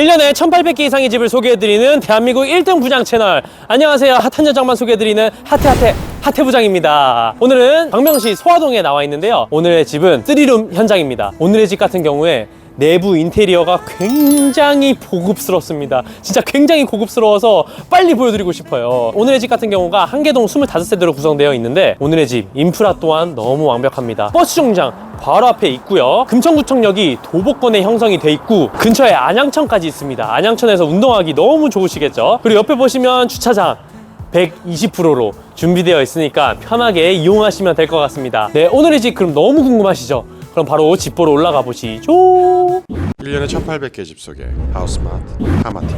1년에 1800개 이상의 집을 소개해드리는 대한민국 1등 부장 채널 안녕하세요 핫한 여장만 소개해드리는 핫해핫해 핫해 부장입니다 오늘은 광명시 소화동에 나와 있는데요 오늘의 집은 3룸 현장입니다 오늘의 집 같은 경우에 내부 인테리어가 굉장히 고급스럽습니다. 진짜 굉장히 고급스러워서 빨리 보여드리고 싶어요. 오늘의 집 같은 경우가 한개동 25세대로 구성되어 있는데 오늘의 집 인프라 또한 너무 완벽합니다. 버스 정류장 바로 앞에 있고요. 금천구청역이 도보권에 형성이 돼 있고 근처에 안양천까지 있습니다. 안양천에서 운동하기 너무 좋으시겠죠? 그리고 옆에 보시면 주차장 120%로 준비되어 있으니까 편하게 이용하시면 될 것 같습니다. 네, 오늘의 집 그럼 너무 궁금하시죠? 그럼 바로 집 보러 올라가 보시죠. 1년에 1800개 집 소개 하우스마트 하마TV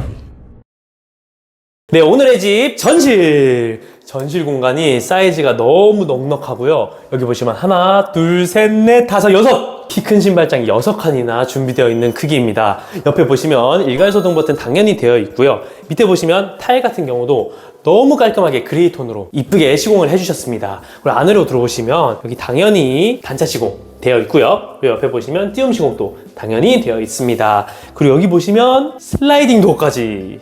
네, 오늘의 집 전실. 전실 공간이 사이즈가 너무 넉넉하고요. 여기 보시면 하나, 둘, 셋, 넷, 다섯, 여섯! 키 큰 신발장이 여섯 칸이나 준비되어 있는 크기입니다. 옆에 보시면 일괄소등 버튼 당연히 되어 있고요. 밑에 보시면 타일 같은 경우도 너무 깔끔하게 그레이 톤으로 이쁘게 시공을 해주셨습니다. 그리고 안으로 들어오시면 여기 당연히 단차 시공 되어 있고요. 그리고 옆에 보시면 띄움 시공도 당연히 되어 있습니다. 그리고 여기 보시면 슬라이딩 도어까지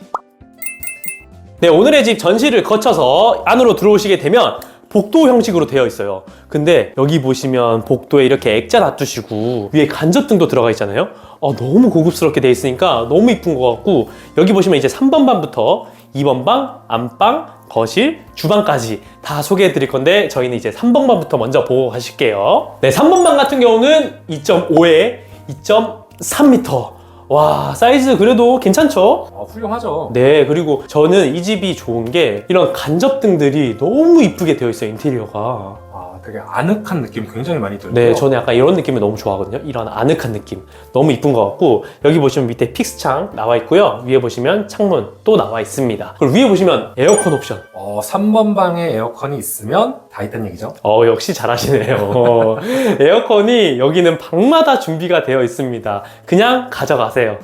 네, 오늘의 집 전시를 거쳐서 안으로 들어오시게 되면 복도 형식으로 되어 있어요. 근데 여기 보시면 복도에 이렇게 액자 놔두시고 위에 간접등도 들어가 있잖아요. 어, 너무 고급스럽게 되어 있으니까 너무 이쁜 것 같고 여기 보시면 이제 3번 방부터 2번 방, 안방, 거실, 주방까지 다 소개해 드릴 건데 저희는 이제 3번 방부터 먼저 보고 가실게요. 네, 3번 방 같은 경우는 2.5에 2.3m. 와, 사이즈 그래도 괜찮죠? 아, 훌륭하죠. 네, 그리고 저는 이 집이 좋은 게 이런 간접등들이 너무 이쁘게 되어 있어요, 인테리어가. 아, 되게 아늑한 느낌 굉장히 많이 들고요. 네, 저는 약간 이런 느낌을 너무 좋아하거든요. 이런 아늑한 느낌. 너무 이쁜 것 같고, 여기 보시면 밑에 픽스창 나와 있고요. 위에 보시면 창문 또 나와 있습니다. 그리고 위에 보시면 에어컨 옵션. 어, 3번 방에 에어컨이 있으면 다 있다는 얘기죠. 어, 역시 잘하시네요. 어, 에어컨이 여기는 방마다 준비가 되어 있습니다. 그냥 가져가세요.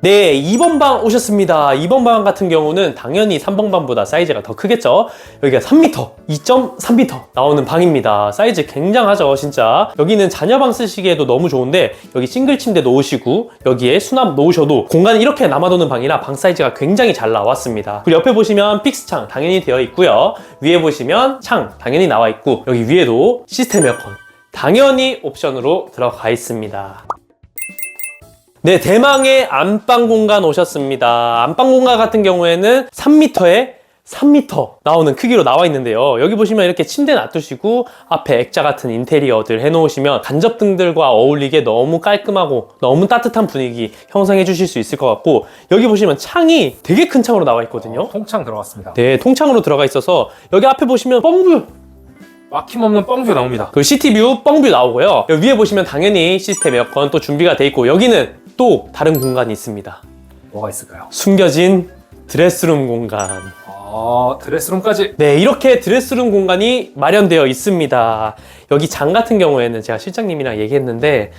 네, 2번 방 오셨습니다. 2번 방 같은 경우는 당연히 3번 방보다 사이즈가 더 크겠죠? 여기가 3m, 2.3m 나오는 방입니다. 사이즈 굉장하죠, 진짜. 여기는 자녀방 쓰시기에도 너무 좋은데, 여기 싱글 침대 놓으시고, 여기에 수납 놓으셔도 공간이 이렇게 남아도는 방이라 방 사이즈가 굉장히 잘 나왔습니다. 그리고 옆에 보시면 픽스창 당연히 되어 있고요. 위에 보시면 창 당연히 나와 있고, 여기 위에도 시스템 에어컨 당연히 옵션으로 들어가 있습니다. 네, 대망의 안방 공간 오셨습니다. 안방 공간 같은 경우에는 3m에 3m 나오는 크기로 나와 있는데요. 여기 보시면 이렇게 침대 놔두시고 앞에 액자 같은 인테리어들 해놓으시면 간접등들과 어울리게 너무 깔끔하고 너무 따뜻한 분위기 형성해 주실 수 있을 것 같고 여기 보시면 창이 되게 큰 창으로 나와 있거든요. 어, 통창 들어갔습니다. 네, 통창으로 들어가 있어서 여기 앞에 보시면 뻥뷰 막힘없는 뻥뷰 나옵니다. 그 시티뷰 뻥뷰 나오고요. 위에 보시면 당연히 시스템 에어컨 또 준비가 돼 있고 여기는 또 다른 공간이 있습니다. 뭐가 있을까요? 숨겨진 드레스룸 공간. 아, 드레스룸까지. 네, 이렇게 드레스룸 공간이 마련되어 있습니다. 여기 장 같은 경우에는 제가 실장님이랑 얘기했는데,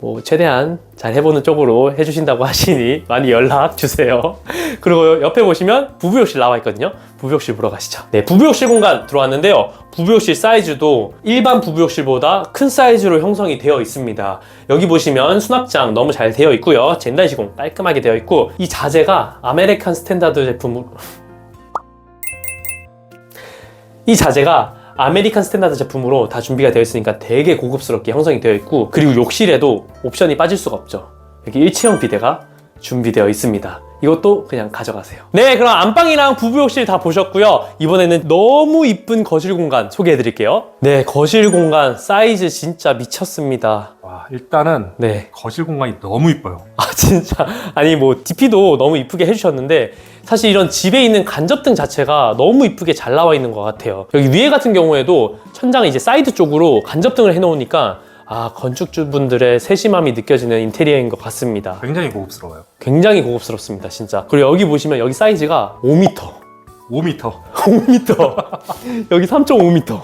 뭐, 최대한 잘 해보는 쪽으로 해주신다고 하시니 많이 연락 주세요. 그리고 옆에 보시면 부부욕실 나와 있거든요. 부부욕실 보러 가시죠. 네, 부부욕실 공간 들어왔는데요. 부부욕실 사이즈도 일반 부부욕실보다 큰 사이즈로 형성이 되어 있습니다. 여기 보시면 수납장 너무 잘 되어 있고요. 젠달 시공 깔끔하게 되어 있고, 이 자재가 아메리칸 스탠다드 제품으로, 이 자재가 아메리칸 스탠다드 제품으로 다 준비가 되어 있으니까 되게 고급스럽게 형성이 되어 있고 그리고 욕실에도 옵션이 빠질 수가 없죠. 여기 일체형 비대가 준비되어 있습니다 이것도 그냥 가져가세요. 네 그럼 안방이랑 부부욕실 다 보셨고요. 이번에는 너무 이쁜 거실 공간 소개해 드릴게요. 네 거실 공간 사이즈 진짜 미쳤습니다. 와, 일단은 네. 거실 공간이 너무 이뻐요. 아 진짜. 아니 뭐 DP도 너무 이쁘게 해주셨는데 사실 이런 집에 있는 간접등 자체가 너무 이쁘게 잘 나와 있는 것 같아요. 여기 위에 같은 경우에도 천장 이제 사이드 쪽으로 간접등을 해놓으니까 아 건축주분들의 세심함이 느껴지는 인테리어인 것 같습니다 굉장히 고급스러워요. 굉장히 고급스럽습니다 진짜 그리고 여기 보시면 여기 사이즈가 5m 5m. 5m 여기 3.5m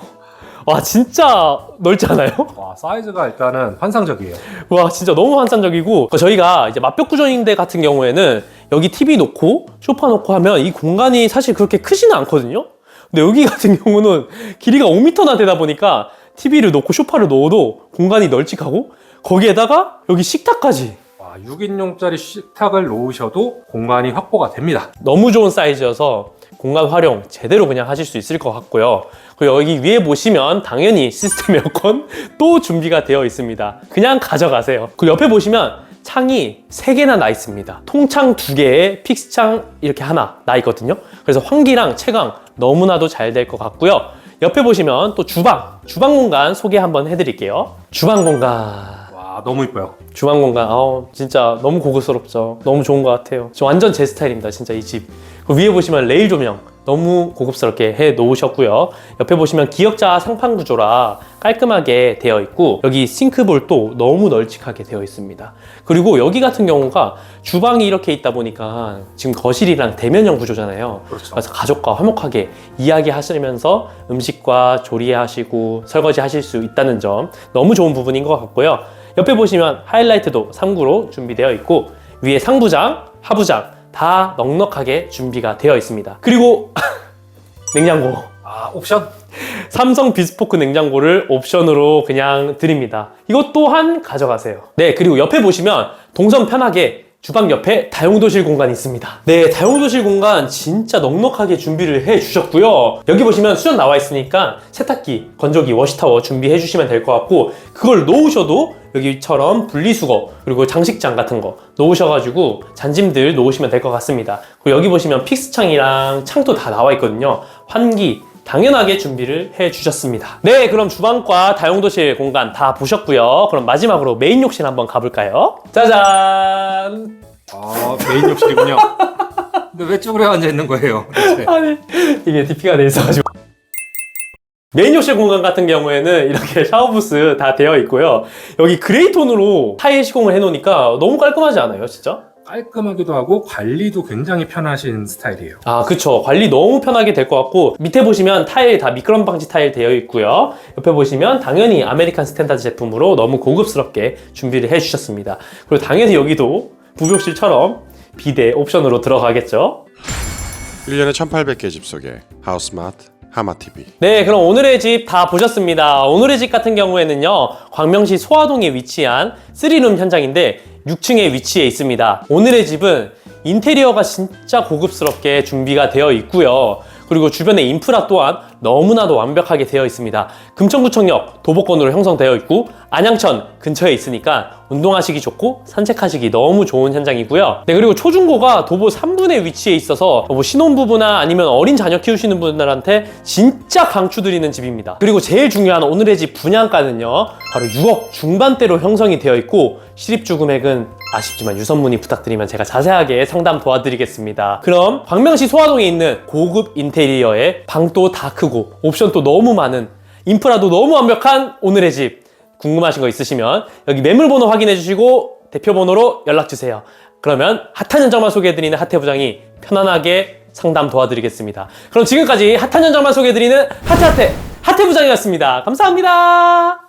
와 진짜 넓지 않아요? 와, 사이즈가 일단은 환상적이에요. 와 진짜 너무 환상적이고 저희가 이제 맞벽 구조인대 같은 경우에는 여기 TV 놓고 소파 놓고 하면 이 공간이 사실 그렇게 크지는 않거든요 근데 여기 같은 경우는 길이가 5m나 되다 보니까 TV를 놓고 소파를 놓어도 공간이 널찍하고 거기에다가 여기 식탁까지 와, 6인용짜리 식탁을 놓으셔도 공간이 확보가 됩니다. 너무 좋은 사이즈여서 공간 활용 제대로 그냥 하실 수 있을 것 같고요. 그리고 여기 위에 보시면 당연히 시스템 에어컨 또 준비가 되어 있습니다. 그냥 가져가세요. 그 옆에 보시면 창이 3개나 나 있습니다. 통창 2개에 픽스창 이렇게 하나 나 있거든요. 그래서 환기랑 채광 너무나도 잘 될 것 같고요. 옆에 보시면 또 주방, 주방 공간 소개 한번 해드릴게요. 주방 공간. 와, 너무 이뻐요. 주방 공간, 아우, 진짜 너무 고급스럽죠. 너무 좋은 것 같아요. 저 완전 제 스타일입니다, 진짜 이 집. 그 위에 보시면 레일 조명 너무 고급스럽게 해 놓으셨고요. 옆에 보시면 기역자 상판 구조라 깔끔하게 되어 있고 여기 싱크볼도 너무 널찍하게 되어 있습니다. 그리고 여기 같은 경우가 주방이 이렇게 있다 보니까 지금 거실이랑 대면형 구조잖아요. 그렇죠. 그래서 가족과 화목하게 이야기하시면서 음식과 조리하시고 설거지 하실 수 있다는 점 너무 좋은 부분인 것 같고요. 옆에 보시면 하이라이트도 3구로 준비되어 있고 위에 상부장, 하부장 다 넉넉하게 준비가 되어 있습니다. 그리고 냉장고. 아, 옵션? 삼성 비스포크 냉장고를 옵션으로 그냥 드립니다. 이것 또한 가져가세요. 네, 그리고 옆에 보시면 동선 편하게 주방 옆에 다용도실 공간이 있습니다. 네, 다용도실 공간 진짜 넉넉하게 준비를 해 주셨고요. 여기 보시면 수전 나와 있으니까 세탁기, 건조기, 워시타워 준비해 주시면 될 것 같고 그걸 놓으셔도 여기처럼 분리수거 그리고 장식장 같은 거 놓으셔가지고 잔짐들 놓으시면 될 것 같습니다. 그리고 여기 보시면 픽스창이랑 창도 다 나와 있거든요. 환기, 당연하게 준비를 해 주셨습니다. 네, 그럼 주방과 다용도실 공간 다 보셨고요. 그럼 마지막으로 메인 욕실 한번 가볼까요? 짜잔! 아, 메인 욕실이군요. 근데 왜 쭈그려 앉아 있는 거예요? 도대체? 아니, 이게 DP가 돼 있어가지고. 메인 욕실 공간 같은 경우에는 이렇게 샤워부스 다 되어 있고요. 여기 그레이톤으로 타일 시공을 해놓으니까 너무 깔끔하지 않아요, 진짜? 깔끔하기도 하고 관리도 굉장히 편하신 스타일이에요. 아, 그쵸. 관리 너무 편하게 될 것 같고, 밑에 보시면 타일 다 미끄럼 방지 타일 되어 있고요. 옆에 보시면 당연히 아메리칸 스탠다드 제품으로 너무 고급스럽게 준비를 해 주셨습니다. 그리고 당연히 여기도 부욕실처럼 비대 옵션으로 들어가겠죠. 1년에 1800개 집 속에 하우스마트 하마TV 네, 그럼 오늘의 집 다 보셨습니다. 오늘의 집 같은 경우에는요, 광명시 소화동에 위치한 3룸 현장인데 6층에 위치해 있습니다. 오늘의 집은 인테리어가 진짜 고급스럽게 준비가 되어 있고요. 그리고 주변에 인프라 또한 너무나도 완벽하게 되어 있습니다. 금천구청역 도보권으로 형성되어 있고 안양천 근처에 있으니까 운동하시기 좋고 산책하시기 너무 좋은 현장이고요. 네 그리고 초중고가 도보 3분에 위치해 있어서 뭐 신혼부부나 아니면 어린 자녀 키우시는 분들한테 진짜 강추드리는 집입니다. 그리고 제일 중요한 오늘의 집 분양가는요 바로 6억 중반대로 형성이 되어 있고 실입주 금액은 아쉽지만 유선문의 부탁드리면 제가 자세하게 상담 도와드리겠습니다. 그럼 광명시 소화동에 있는 고급 인테리어에 방도 다 크고 옵션도 너무 많은 인프라도 너무 완벽한 오늘의 집 궁금하신 거 있으시면 여기 매물 번호 확인해 주시고 대표 번호로 연락 주세요. 그러면 핫한 현장만 소개해 드리는 핫해 부장이 편안하게 상담 도와드리겠습니다. 그럼 지금까지 핫한 현장만 소개해 드리는 핫해 핫해 핫해 부장이었습니다. 감사합니다.